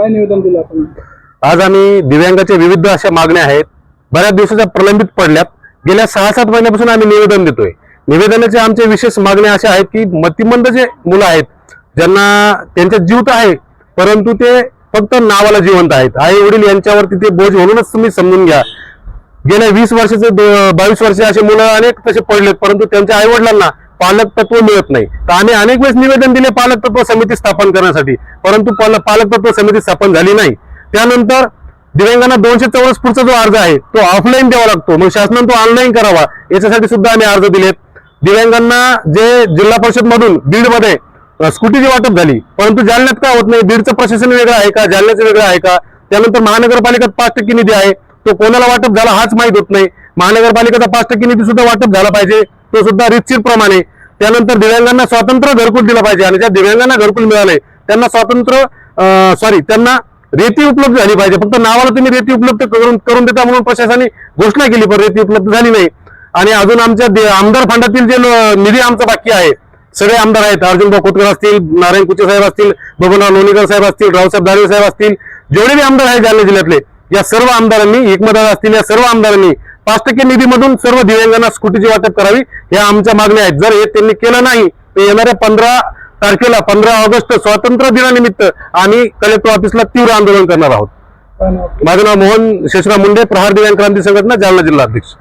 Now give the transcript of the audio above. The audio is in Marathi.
काय निवेदन दिलं आपण? आज आम्ही दिव्यांगाच्या विविध अशा मागण्या आहेत. बऱ्याच दिवसाच्या प्रलंबित पडल्यात. गेल्या सहा सात महिन्यापासून आम्ही निवेदन देतोय. निवेदनाच्या आमच्या विशेष मागण्या अशा आहेत की मतिमंद जे मुलं आहेत ज्यांना त्यांच्या जीव तर आहे परंतु ते फक्त नावाला जिवंत आहेत. आई वडील यांच्यावरती ते बोज म्हणूनच तुम्ही समजून घ्या. गेल्या वीस वर्षाचे बावीस वर्षे असे मुलं अनेक तसे पडलेत परंतु त्यांच्या आई वडिलांना पालक तत्व मिळत नाही. तर आम्ही अनेक वेळेस निवेदन दिले पालक तत्व समिती स्थापन करण्यासाठी. परंतु पालक तत्व समिती स्थापन झाली नाही. त्यानंतर दिव्यांगांना दोनशे चौरस पुढचा जो अर्ज आहे तो ऑफलाईन द्यावा लागतो. मग शासनानं तो ऑनलाईन करावा. याच्यासाठी सुद्धा आम्ही अर्ज दिलेत. दिव्यांगांना जे जिल्हा परिषद मधून बीडमध्ये स्कूटीची वाटप झाली. परंतु जालन्यात का होत नाही? बीडचं प्रशासन वेगळं आहे का? जालन्याचं वेगळं आहे का? त्यानंतर महानगरपालिकेत पाच टक्के निधी आहे. तो कोणाला वाटप झाला हाच माहीत होत नाही. महानगरपालिकेचा पाच टक्के निधी सुद्धा वाटप झाला पाहिजे. तो सुद्धा रितशीर प्रमाणे. त्यानंतर दिव्यांगांना स्वातंत्र्य घरकुल दिलं पाहिजे आणि ज्या दिव्यांगांना घरकुल मिळालंय त्यांना स्वातंत्र्य सॉरी त्यांना रेती उपलब्ध झाली पाहिजे. फक्त नावाला तुम्ही रेती उपलब्ध करून करून देता म्हणून प्रशासनाने घोषणा केली पण रेती उपलब्ध झाली नाही. आणि अजून आमच्या दे- आमदार फंडातील जे निधी आमचा बाकी आहे सगळे आमदार आहेत. अर्जुन खोतकर असतील नारायण कुचे साहेब असतील बबनराव लोणीकर साहेब असतील रावसाहेब दानवे साहेब असतील जेवढे बी आमदार आहेत जालना जिल्ह्यातले या सर्व आमदारांनी एकमत असतील या सर्व आमदारांनी पाच टक्के निधीमधून सर्व दिव्यांगांना स्कूटीची वाटप करावी या आमच्या मागण्या आहेत. जर हे त्यांनी केलं नाही तर येणाऱ्या पंधरा तारखेला पंधरा ऑगस्ट स्वातंत्र्य दिनानिमित्त आम्ही कलेक्टर ऑफिसला तीव्र आंदोलन करणार आहोत? माझं नाव मोहन शेषराव मुंडे प्रहार दिव्यांग क्रांती संघटना जालना जिल्हा अध्यक्ष.